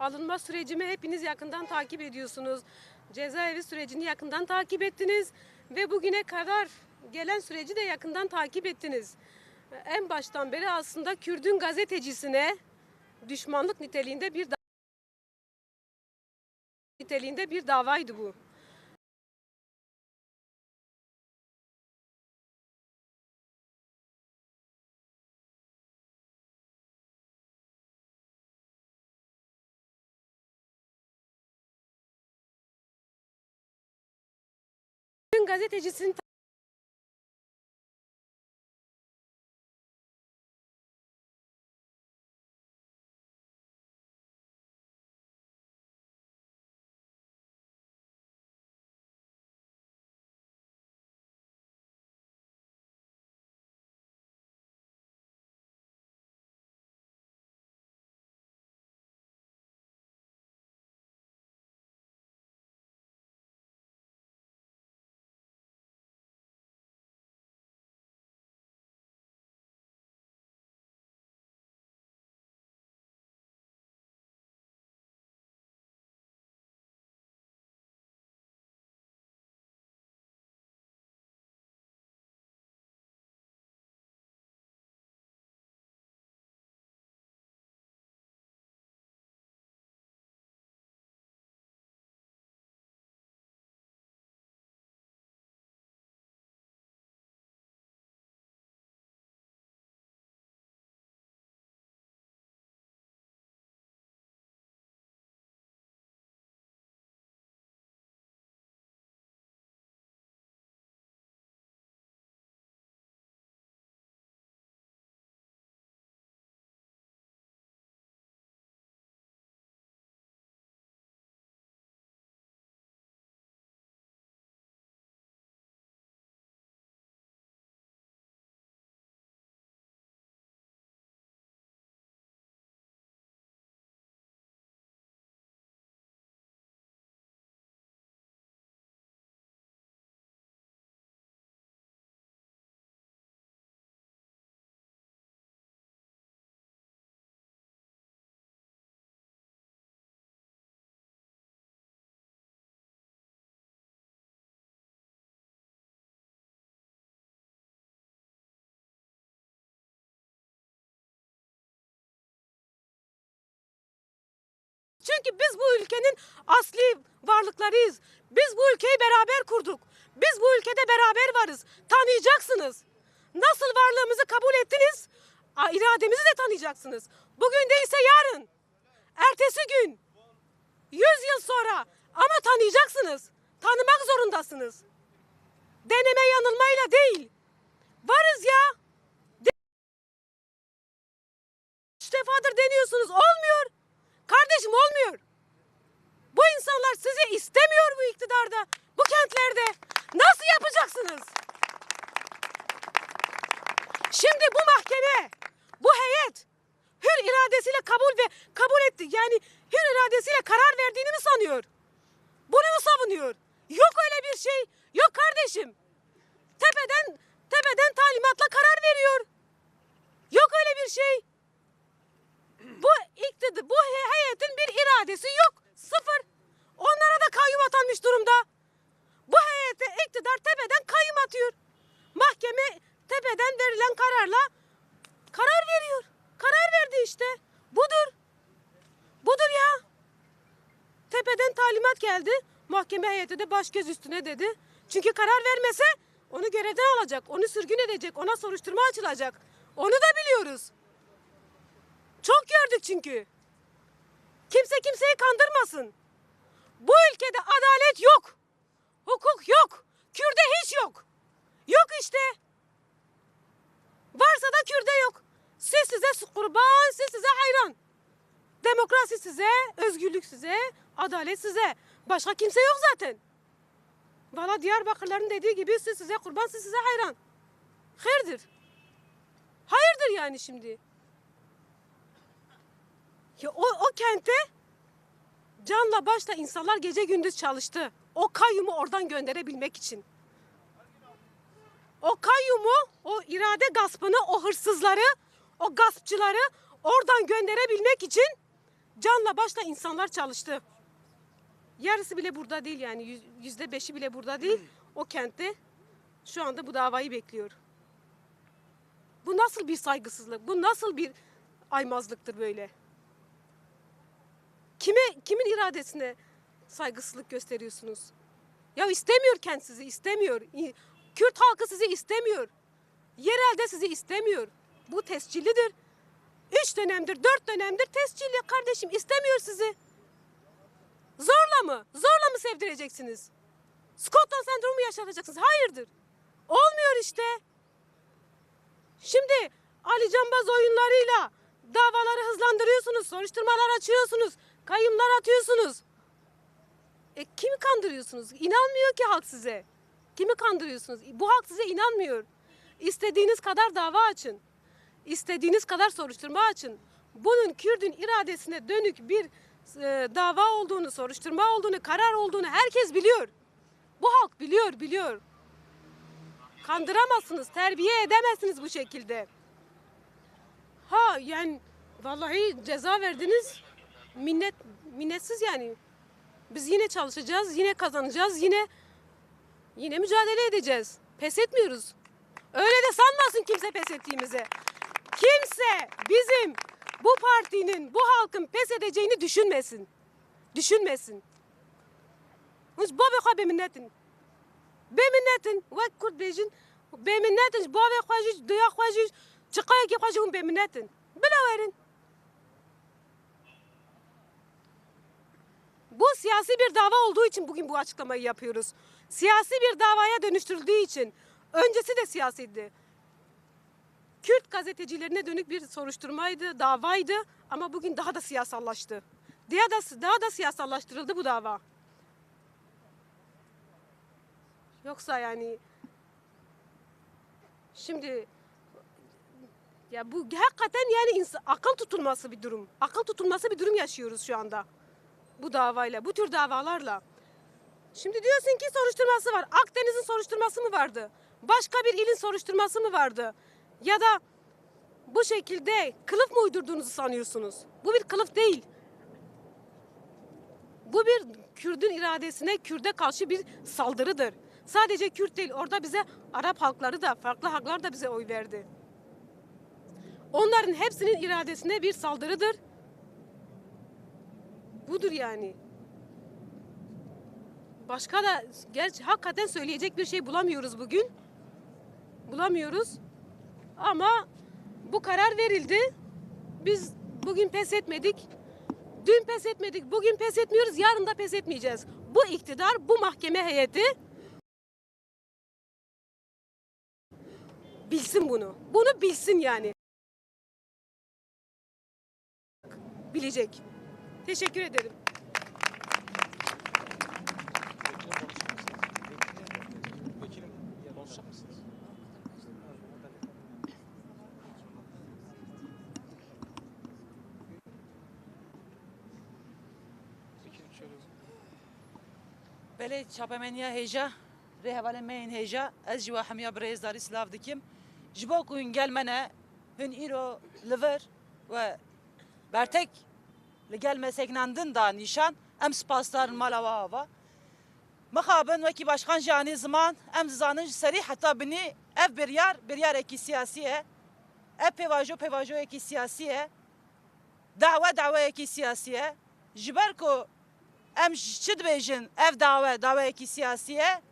alınma sürecimi hepiniz yakından takip ediyorsunuz. Cezaevi sürecini yakından takip ettiniz ve bugüne kadar gelen süreci de yakından takip ettiniz. En baştan beri aslında Kürdün gazetecisine düşmanlık niteliğinde bir niteliğinde bir davaydı bu. Kürdün gazetecisinin Çünkü biz bu ülkenin asli varlıklarıyız. Biz bu ülkeyi beraber kurduk. Biz bu ülkede beraber varız. Tanıyacaksınız. Nasıl varlığımızı kabul ettiniz? İrademizi de tanıyacaksınız. Bugün değilse yarın. Ertesi gün. Yüz yıl sonra. Ama tanıyacaksınız. Tanımak zorundasınız. Deneme yanılmayla değil. Varız ya. Üç defadır deniyorsunuz. Olmuyor. Kardeşim olmuyor. Bu insanlar sizi istemiyor bu iktidarda, bu kentlerde. Nasıl yapacaksınız? Şimdi bu mahkeme, bu heyet hür iradesiyle kabul ve kabul etti. Yani hür iradesiyle karar verdiğini mi sanıyor? Bunu mu savunuyor? Yok öyle bir şey. Yok kardeşim. Tepeden tepeden talimatla karar veriyor. Yok öyle bir şey bu iktidar, bu he- heyetin bir iradesi yok. Sıfır. Onlara da kayyum atanmış durumda. Bu heyete iktidar tepeden kayyum atıyor. Mahkeme tepeden verilen kararla karar veriyor. Karar verdi işte. Budur. Budur ya. Tepeden talimat geldi. Mahkeme heyeti de baş göz üstüne dedi. Çünkü karar vermese onu görevden alacak, onu sürgün edecek, ona soruşturma açılacak. Onu da biliyoruz. Çok gördük çünkü. Kimse kimseyi kandırmasın. Bu ülkede adalet yok. Hukuk yok. Kürde hiç yok. Yok işte. Varsa da Kürde yok. Siz size kurban, siz size hayran. Demokrasi size, özgürlük size, adalet size. Başka kimse yok zaten. Valla Diyarbakırların dediği gibi siz size kurban, siz size hayran. Hayırdır? Hayırdır yani şimdi? Ya o, o kente canla başla insanlar gece gündüz çalıştı. O kayyumu oradan gönderebilmek için. O kayyumu, o irade gaspını, o hırsızları, o gaspçıları oradan gönderebilmek için canla başla insanlar çalıştı. Yarısı bile burada değil yani yüz- yüzde beşi bile burada değil. O kentte şu anda bu davayı bekliyor. Bu nasıl bir saygısızlık? Bu nasıl bir aymazlıktır böyle? Kime kimin iradesine saygısızlık gösteriyorsunuz? Ya istemiyor kent sizi, istemiyor. Kürt halkı sizi istemiyor. Yerelde sizi istemiyor. Bu tescillidir. Üç dönemdir, dört dönemdir tescilli kardeşim istemiyor sizi. Zorla mı? Zorla mı sevdireceksiniz? Scotland sendromu yaşatacaksınız. Hayırdır. Olmuyor işte. Şimdi Ali Canbaz oyunlarıyla davaları hızlandırıyorsunuz, soruşturmalar açıyorsunuz, kayımlar atıyorsunuz. E kimi kandırıyorsunuz? İnanmıyor ki halk size. Kimi kandırıyorsunuz? Bu halk size inanmıyor. İstediğiniz kadar dava açın. İstediğiniz kadar soruşturma açın. Bunun Kürdün iradesine dönük bir e, dava olduğunu, soruşturma olduğunu, karar olduğunu herkes biliyor. Bu halk biliyor, biliyor. Kandıramazsınız, terbiye edemezsiniz bu şekilde. Ha yani vallahi ceza verdiniz. Minnet minnetsiz yani. Biz yine çalışacağız, yine kazanacağız, yine yine mücadele edeceğiz. Pes etmiyoruz. Öyle de sanmasın kimse pes ettiğimizi. Kimse bizim bu partinin, bu halkın pes edeceğini düşünmesin. Düşünmesin. Biz baba be minnetin. Be minnetin. Ve Kürt bejin. Be minnetin. Baba xwajiş, dünya xwajiş. Çıkaya ki xwajiş be minnetin. Bila verin. Bu siyasi bir dava olduğu için bugün bu açıklamayı yapıyoruz. Siyasi bir davaya dönüştürüldüğü için. Öncesi de siyasiydi. Kürt gazetecilerine dönük bir soruşturmaydı, davaydı ama bugün daha da siyasallaştı. Daha da, daha da siyasallaştırıldı bu dava. Yoksa yani şimdi ya bu hakikaten yani ins- akıl tutulması bir durum. Akıl tutulması bir durum yaşıyoruz şu anda. Bu davayla, bu tür davalarla. Şimdi diyorsun ki soruşturması var. Akdeniz'in soruşturması mı vardı? Başka bir ilin soruşturması mı vardı? Ya da bu şekilde kılıf mı uydurduğunuzu sanıyorsunuz? Bu bir kılıf değil. Bu bir Kürdün iradesine, Kürde karşı bir saldırıdır. Sadece Kürt değil, orada bize Arap halkları da, farklı halklar da bize oy verdi. Onların hepsinin iradesine bir saldırıdır. Budur yani. Başka da gerçi hakikaten söyleyecek bir şey bulamıyoruz bugün. Bulamıyoruz. Ama bu karar verildi. Biz bugün pes etmedik. Dün pes etmedik, bugün pes etmiyoruz, yarın da pes etmeyeceğiz. Bu iktidar, bu mahkeme heyeti bilsin bunu. Bunu bilsin yani. Bilecek. Teşekkür ederim. Vekilim konuşacak mısınız? Vekilim şöyle بله چاپمنیا هیجا ره حواله مین هیجا از جوا همیا برز داری سلاف دکیم جبا کو هنگل منه هن ایرو لور و برتک li gel meseknandin da nîşan em spasdarın mala ve hava. Mixabin wekî başkan jiyanê ziman em zizanin ji serî heta binî ev biryar biryarekî siyasî ye. Ev pêvajo pêvajoyekî siyasî ye. Dava davayekî siyasî ye. Ji ber ku em çi dibêjin ev dava davayekî siyasî ye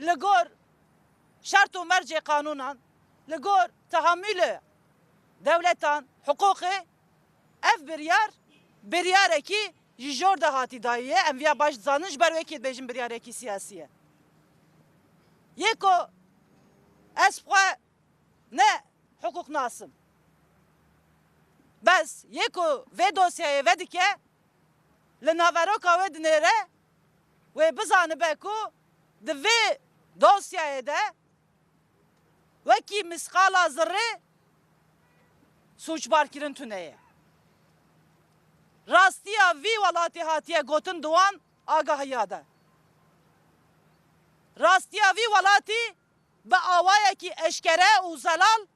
li gor şert û mercê qanunan e li gor devletan, hukukê ev biryar biryarekî ji jor de hatî dayî ye em viya baş zanin ji ber wekî dibêjin biryarekî siyasî ne hukuk nasim bes yê ku vê dosyayê vedike li naveroka we dinêre wê bizanibe ku di vê dosyayê de wekî misqala zirrê sûçbarkirin tune rastiya vi velati hatiye gotin duvan agahiya de. Rastiya vi velati be avayekî eşkere û zelal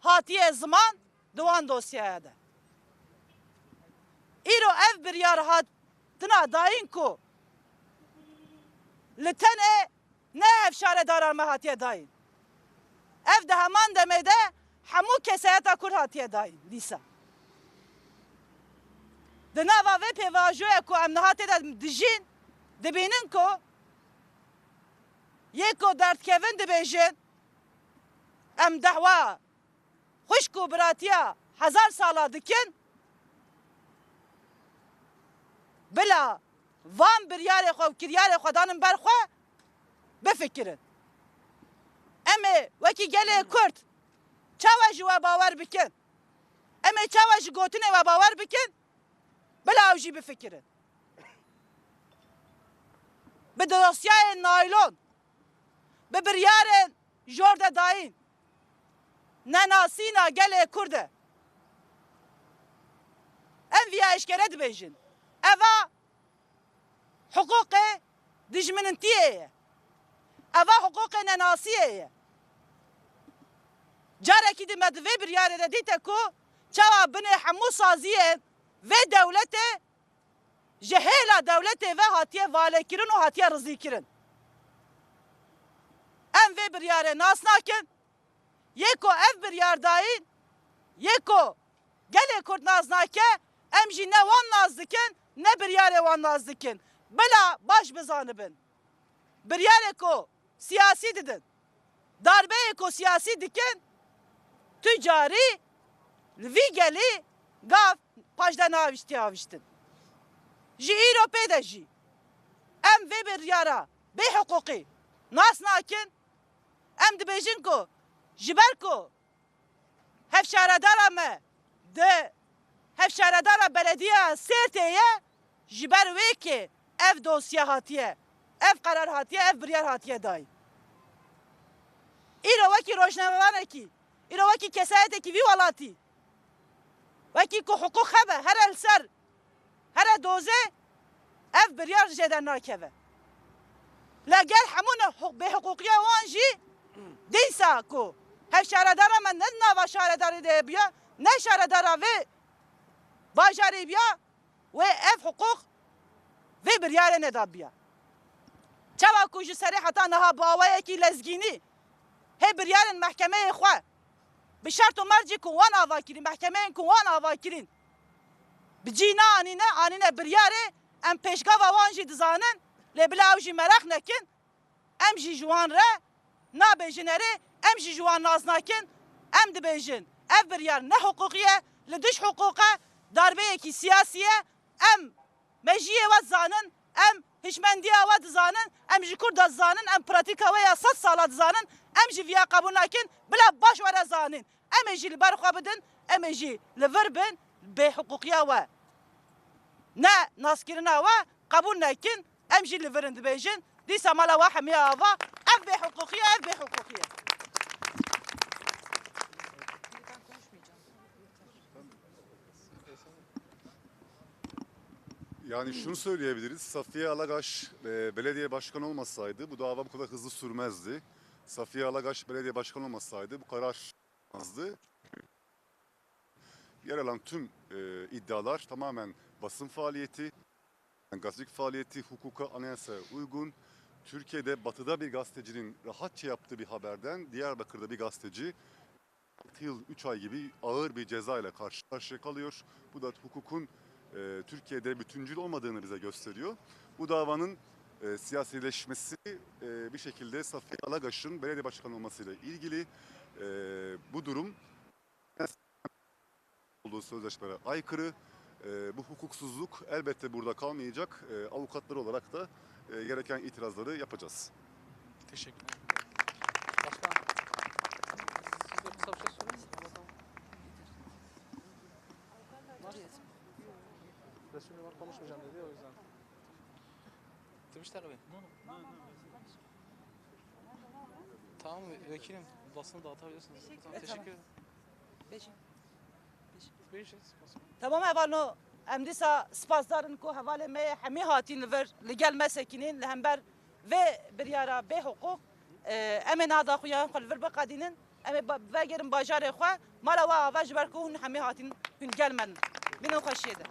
hatiye ziman duvan dosyaya de. Îro ev biryar hatina dayîn ku li tenê ne hevşare daran me hatiye dayîn. Ev de heman demê de hemû keseyeta kur hatiye dayîn dîsa ده ناوا و پیواجوه کو ام نهاته ده دجین دبینن کو یکو درد کevin dibêjin em dehwa xuşk û biratiya hezar sala dikin bila van biryarê xwe û kiryarê xwe danin ber xwe bifikirin em ê wekî gelê Kurd çawa ji we bawer bikin em ê çawa ji gotinê we bawer bikin bila ew jî bifikirin bi dosyayên naylon bi biryarên jor de dayîn nenasîna gelê Kurd e em viya eşkere dibêjin eva hukukê dijminintiyê ye eva hukukê nenasiyê ye carekî di me di vê biryarê de dîte ku çawa binê hemû saziyên vê dewletê ji hêla dewletê ve hatiye valekirin û hatiye rizîkirin em vê biryarê nas nakin yeko ev biryar dayîn yeko gelê Kurd naz nake em ne wan naz dikin ne biryarê wan naz dikin bila baş bizanibin biryarê ku siyasî didin darbeyê ku siyasî dikin tu carî li vî gelî gav paş de naviştî aviştin. Ji îro pê de jî em vê biryara bê hiqûqî nas nakin? Em dibêjin ku ji ber ku. Hevşaredara me di hevşaredara belediya Sêrtê ye ji ber wê kê ev dosya hatiye. Ev karar hatiye ev biryar hatiye dayî îro wekî rojnamevanekî îro wekî kesayetekî vî welatî wekî ku hukuk hebe here li ser here dozê ev biryar jê de nakeve لەگەر هەموو بێ حقوقیە وانژی دیسا کو هەر شارەدارە من نە ناوا شارەداری دێ بیا نە شارەدارا وێ باژاری بیا وێ ئەف حقوق وێ بریارە نەدا بیا چاوا کو ji serê heta niha bawayekî lezgînî hê biryarên mehkemeyê xwe bi ava kirîn mehkemeyên ku wan ava kirîn bi cîna anîne anîne biryarê em pêşgava wan jî dizanin lê bila ew jî merex nekin em jî ji wan re nabêjin erê em jî ji wan naz nakin em dibêjin ev biryar ne huquqî ye li diş huquqa darbeyekî siyasî ye em mejiyê we zanin em hişmendiya we dizanin em ji Kurd de zanin em pratika we ya sed sala dizanin em jî viya qebûl nakin bila baş were zanin em ê jî li ber xwe bidin em ê jî li vir bin bê huquqiya we. Ne naskirina we qebûl nekin em jî li virin dibêjin dîsa mala we hemiya ava ev bê huquqiye ev bê huquqiye Yani şunu söyleyebiliriz. Safiye Alagaş e, belediye başkanı olmasaydı bu dava bu kadar hızlı sürmezdi. Safiye Alagaş belediye başkanı olmasaydı bu karar olmazdı. Yer alan tüm e, iddialar tamamen basın faaliyeti, gazetecilik faaliyeti, hukuka, anayasaya uygun. Türkiye'de batıda bir gazetecinin rahatça yaptığı bir haberden Diyarbakır'da bir gazeteci 6 yıl 3 ay gibi ağır bir ceza ile karşı karşıya kalıyor. Bu da hukukun e, Türkiye'de bütüncül olmadığını bize gösteriyor. Bu davanın e, siyasileşmesi e, bir şekilde Safiye Alagaş'ın belediye başkanı olmasıyla ilgili e, bu durum olduğu sözleşmelere aykırı. E, bu hukuksuzluk elbette burada kalmayacak. E, avukatlar olarak da e, gereken itirazları yapacağız. Teşekkürler. Başkan. Siz de kısa bir şey söyler misiniz? Resulü var konuşmayacağım dedi o yüzden vermişler abi. Tamam vekilim basını dağıtabilirsiniz. Teşekkür, ederim. Beşim. Beşim. Beşim. Tamam evano. Emdisa spazdarın ko havale me hemi hatin ver legal mesakinin lehember ve bir yara be hukuk e, emin ada khuya kal ver bakadinin emin ve gerin bajarı khuya mala ve ve jber ko hun hemi hatin hun gelmen. Benim hoşyedi.